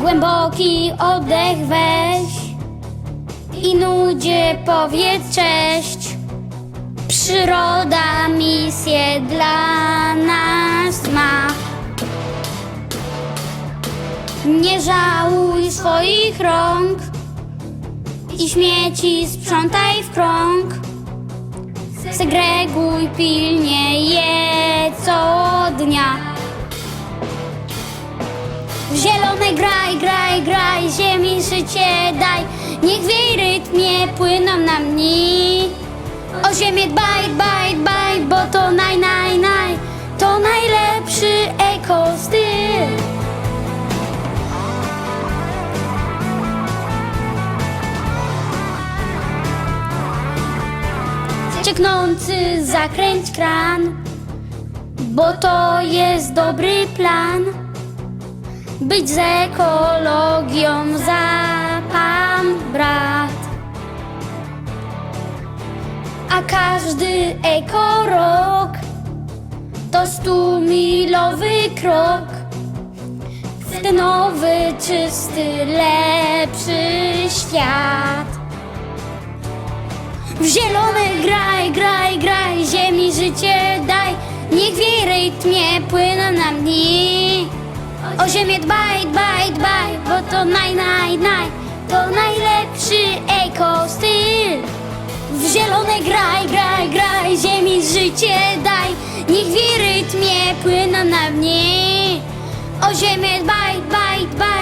Głęboki oddech weź i nudzie powiedz cześć. Przyroda misję dla nas ma. Nie żałuj swoich rąk i śmieci sprzątaj w krąg. Segreguj pilnie je co dnia. W zielone graj, graj, graj, ziemi życie daj. Niech w jej rytmie płyną nam dni. O ziemię dbaj, dbaj, dbaj, Cieknący zakręć kran, bo to jest dobry plan. Być z ekologią za pan brat. A każdy ekorok to stumilowy krok w ten nowy, czysty, lepszy świat. W zielone graj, dni. O ziemię dbaj, dbaj, dbaj, bo to naj, naj, naj. To najlepszy ekostyl. W zielone graj, graj, graj, ziemi życie daj. Niech w rytmie płyną nam dni. O ziemię dbaj, dbaj, dbaj,